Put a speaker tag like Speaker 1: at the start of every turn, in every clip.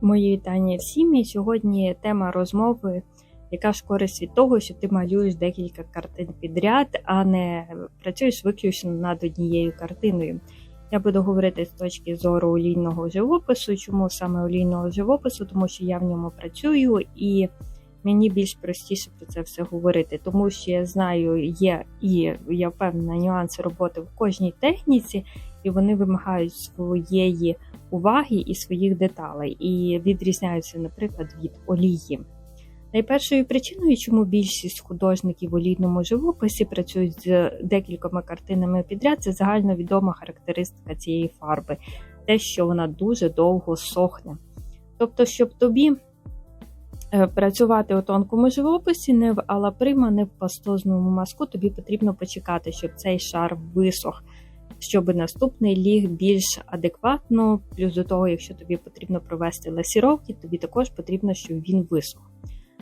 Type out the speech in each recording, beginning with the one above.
Speaker 1: Мої вітання всім. І сьогодні тема розмови, яка ж користь від того, що ти малюєш декілька картин підряд, а не працюєш виключно над однією картиною. Я буду говорити з точки зору олійного живопису. Чому саме олійного живопису? Тому що я в ньому працюю і мені більш простіше про це все говорити, тому що я знаю, є і я впевнена нюанси роботи в кожній техніці, і вони вимагають своєї уваги і своїх деталей, і відрізняються, наприклад, від олії. Найпершою причиною, чому більшість художників в олійному живописі працюють з декількома картинами підряд, це загальновідома характеристика цієї фарби, те, що вона дуже довго сохне. Тобто, щоб тобі е, працювати у тонкому живописі, не в алаприма, не в пастозному маску, тобі потрібно почекати, щоб цей шар висох щоб наступний ліг більш адекватно. Плюс до того, якщо тобі потрібно провести ласіровки, тобі також потрібно, щоб він висох.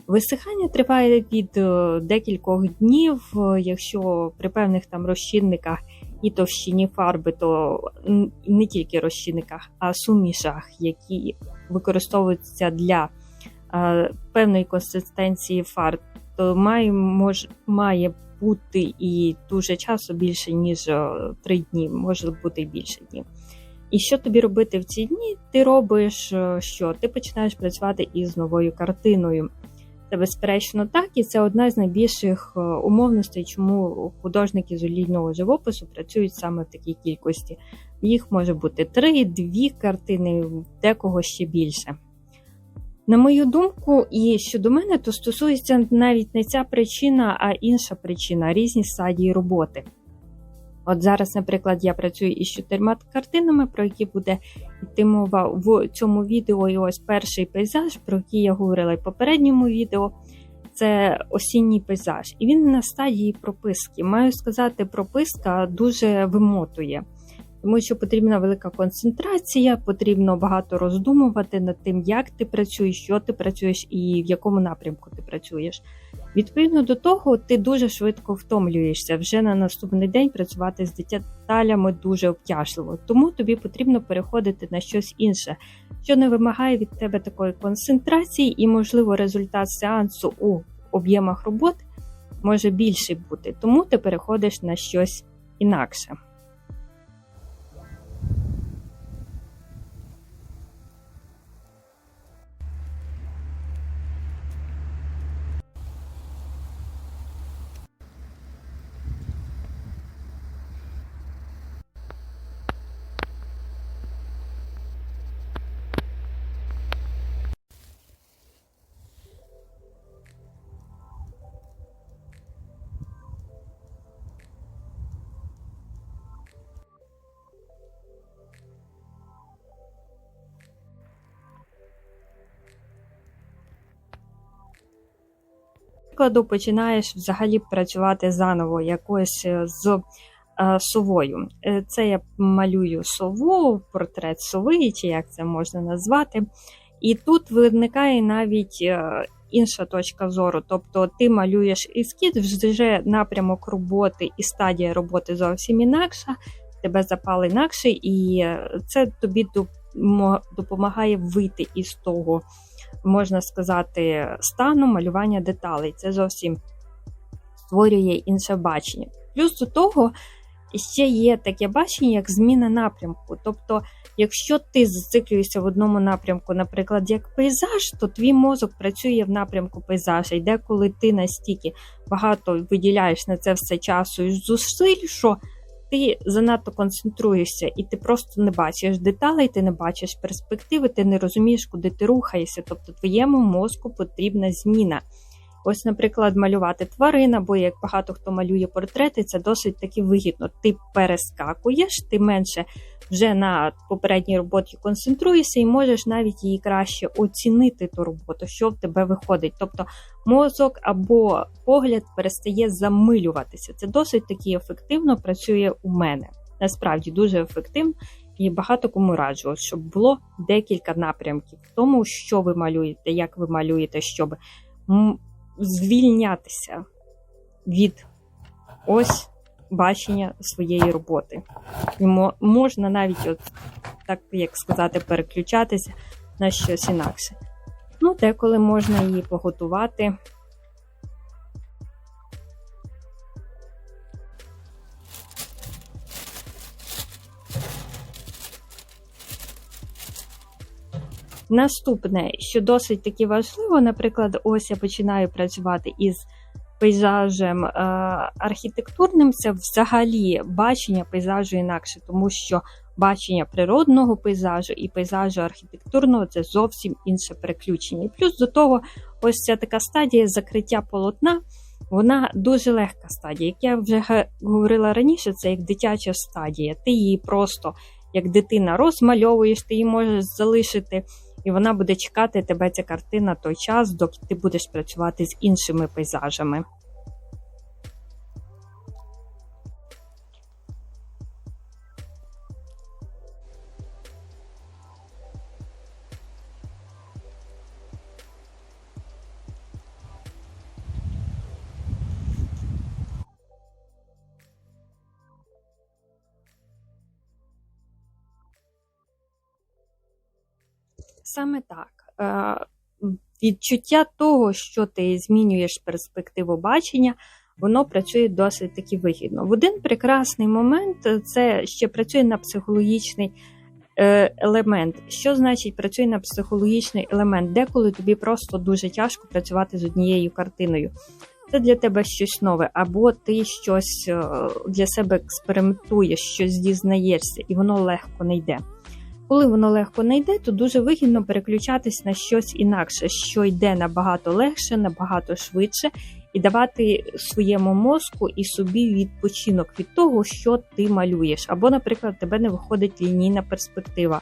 Speaker 1: Висихання триває від е, декількох днів, якщо при певних там розчинниках і товщині фарби, то не тільки розчинниках, а сумішах, які використовуються для е, певної консистенції фарб, то має, мож, має бути і дуже часу більше, ніж е, три дні, може бути і більше днів. І що тобі робити в ці дні? Ти робиш е, що? Ти починаєш працювати із новою картиною. Це, безперечно, так, і це одна з найбільших умовностей, чому художники з олійного живопису працюють саме в такій кількості. Їх може бути три, дві картини, декого ще більше. На мою думку, і щодо мене, то стосується навіть не ця причина, а інша причина різні стадії роботи. От зараз, наприклад, я працюю із чотирма картинами, про які буде йти мова в цьому відео. І ось перший пейзаж, про який я говорила в попередньому відео, це осінній пейзаж. І він на стадії прописки. Маю сказати, прописка дуже вимотує тому що потрібна велика концентрація, потрібно багато роздумувати над тим, як ти працюєш, що ти працюєш і в якому напрямку ти працюєш. Відповідно до того, ти дуже швидко втомлюєшся вже на наступний день працювати з деталями дуже обтяжливо. Тому тобі потрібно переходити на щось інше, що не вимагає від тебе такої концентрації, і, можливо, результат сеансу у об'ємах роботи може більший бути. Тому ти переходиш на щось інакше. Прикладу, починаєш взагалі працювати заново якось е, з е, совою. Е, це я малюю сову, портрет сови, чи як це можна назвати. І тут виникає навіть інша точка зору. Тобто ти малюєш ескіз, вже напрямок роботи і стадія роботи зовсім інакша, тебе запал інакше, і це тобі допомагає вийти із того можна сказати, стану малювання деталей. Це зовсім створює інше бачення. Плюс до того, ще є таке бачення, як зміна напрямку. Тобто, якщо ти зациклюєшся в одному напрямку, наприклад, як пейзаж, то твій мозок працює в напрямку пейзажа. І деколи ти настільки багато виділяєш на це все часу і зусиль, що ти занадто концентруєшся, і ти просто не бачиш деталей, ти не бачиш перспективи, ти не розумієш, куди ти рухаєшся. Тобто твоєму мозку потрібна зміна. Ось, наприклад, малювати тварин, або як багато хто малює портрети, це досить таки вигідно. Ти перескакуєш, ти менше вже на попередній роботі концентруєшся і можеш навіть її краще оцінити ту роботу, що в тебе виходить. Тобто мозок або погляд перестає замилюватися. Це досить таки ефективно працює у мене. Насправді дуже ефективно. І багато кому раджу, щоб було декілька напрямків в тому, що ви малюєте, як ви малюєте, щоб звільнятися від ось бачення своєї роботи. І можна навіть, от, так як сказати, переключатися на щось інакше. Ну, деколи можна її поготувати. Наступне, що досить таки важливо, наприклад, ось я починаю працювати із пейзажем е, архітектурним, це взагалі бачення пейзажу інакше, тому що бачення природного пейзажу і пейзажу архітектурного це зовсім інше переключення. І плюс до того, ось ця така стадія закриття полотна. Вона дуже легка стадія. Як я вже говорила раніше, це як дитяча стадія. Ти її просто, як дитина, розмальовуєш, ти її можеш залишити, і вона буде чекати тебе ця картина той час, доки ти будеш працювати з іншими пейзажами. Саме так. Е, Відчуття того, що ти змінюєш перспективу бачення, воно працює досить таки вигідно. В один прекрасний момент це ще працює на психологічний е, елемент. Що значить працює на психологічний елемент? Деколи тобі просто дуже тяжко працювати з однією картиною. Це для тебе щось нове, або ти щось е, для себе експериментуєш, щось дізнаєшся, і воно легко не йде. Коли воно легко не йде, то дуже вигідно переключатись на щось інакше, що йде набагато легше, набагато швидше, і давати своєму мозку і собі відпочинок від того, що ти малюєш. Або, наприклад, тебе не виходить лінійна перспектива.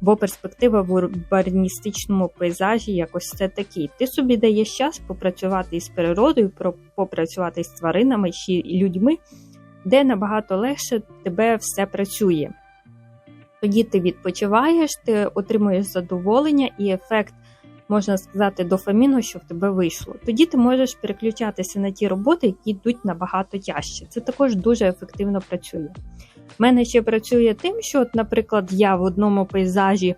Speaker 1: Бо перспектива в урбаністичному пейзажі якось це такий. Ти собі даєш час попрацювати із природою, попрацювати з тваринами чи людьми, де набагато легше тебе все працює. Тоді ти відпочиваєш, ти отримуєш задоволення і ефект, можна сказати, дофаміну, що в тебе вийшло. Тоді ти можеш переключатися на ті роботи, які йдуть набагато тяжче. Це також дуже ефективно працює. У мене ще працює тим, що, от, наприклад, я в одному пейзажі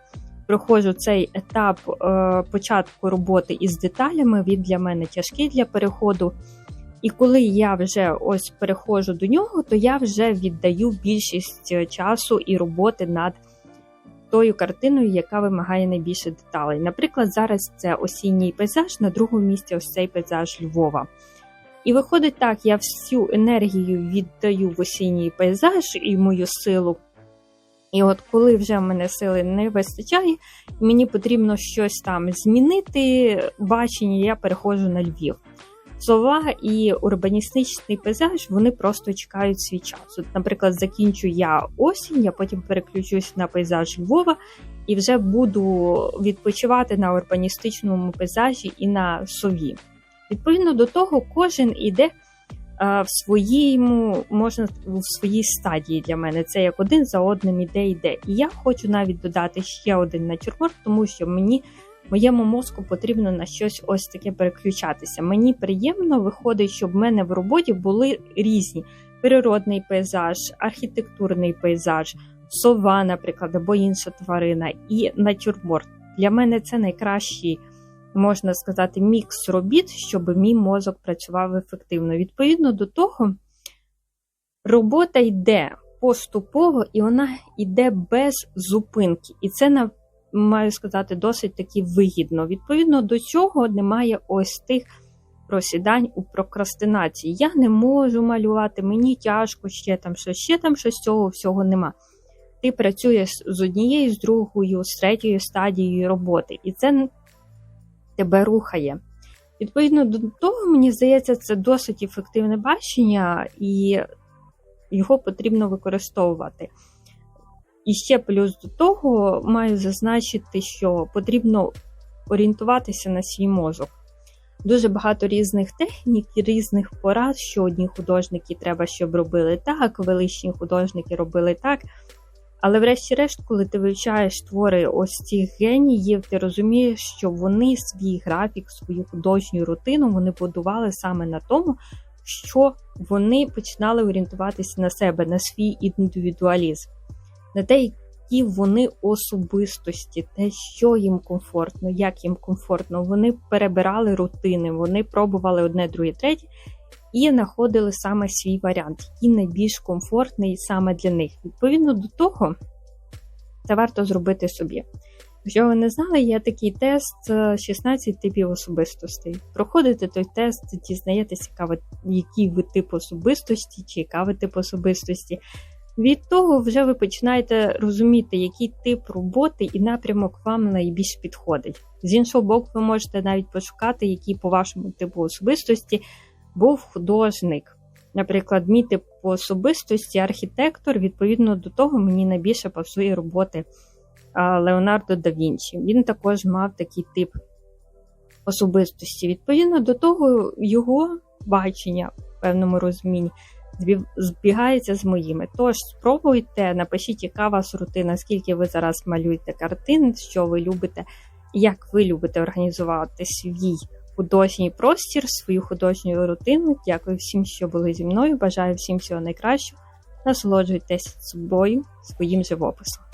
Speaker 1: проходжу цей етап е, початку роботи із деталями, він для мене тяжкий для переходу. І коли я вже ось переходжу до нього, то я вже віддаю більшість е, часу і роботи над тою картиною, яка вимагає найбільше деталей. Наприклад, зараз це осінній пейзаж, на другому місці ось цей пейзаж Львова. І виходить так, я всю енергію віддаю в осінній пейзаж і мою силу. І от коли вже в мене сили не вистачає, мені потрібно щось там змінити, бачення, я переходжу на Львів. Слова і урбаністичний пейзаж вони просто чекають свій час. От, Наприклад, закінчу я осінь, я потім переключусь на пейзаж Львова і вже буду відпочивати на урбаністичному пейзажі і на сові. Відповідно до того, кожен іде в своєму, можна в своїй стадії для мене. Це як один за одним іде йде. І я хочу навіть додати ще один натюрморт, тому що мені моєму мозку потрібно на щось ось таке переключатися. Мені приємно виходить, щоб в мене в роботі були різні природний пейзаж, архітектурний пейзаж, сова, наприклад, або інша тварина, і натюрморт. Для мене це найкращий, можна сказати, мікс робіт, щоб мій мозок працював ефективно. Відповідно до того, робота йде поступово і вона йде без зупинки. І це маю сказати, досить таки вигідно. Відповідно до цього немає ось тих просідань у прокрастинації. Я не можу малювати, мені тяжко, ще там щось, ще там щось цього всього нема. Ти працюєш з однією, з другою, з третьою стадією роботи, і це тебе рухає. Відповідно до того, мені здається, це досить ефективне бачення, і його потрібно використовувати. І ще плюс до того маю зазначити, що потрібно орієнтуватися на свій мозок. Дуже багато різних технік і різних порад, що одні художники треба, щоб робили так, величні художники робили так. Але, врешті-решт, коли ти вивчаєш твори ось цих геніїв, ти розумієш, що вони свій графік, свою художню рутину вони будували саме на тому, що вони починали орієнтуватися на себе, на свій індивідуалізм на те, які вони особистості, те, що їм комфортно, як їм комфортно. Вони перебирали рутини, вони пробували одне, друге, третє і знаходили саме свій варіант, який найбільш комфортний саме для них. Відповідно до того, це варто зробити собі. Якщо ви не знали, є такий тест е, 16 типів особистостей. Проходите той тест, ви, який ви тип особистості, чи яка ви тип особистості. Від того вже ви починаєте розуміти, який тип роботи і напрямок вам найбільш підходить. З іншого боку, ви можете навіть пошукати, який по вашому типу особистості був художник. Наприклад, мій тип по особистості архітектор, відповідно до того, мені найбільше пасує роботи Леонардо да Вінчі. Він також мав такий тип особистості. Відповідно до того, його бачення в певному розумінні збігається з моїми. Тож спробуйте, напишіть, яка вас рутина, скільки ви зараз малюєте картин, що ви любите, як ви любите організувати свій художній простір, свою художню рутину. Дякую всім, що були зі мною. Бажаю всім всього найкращого. Насолоджуйтесь собою, своїм живописом.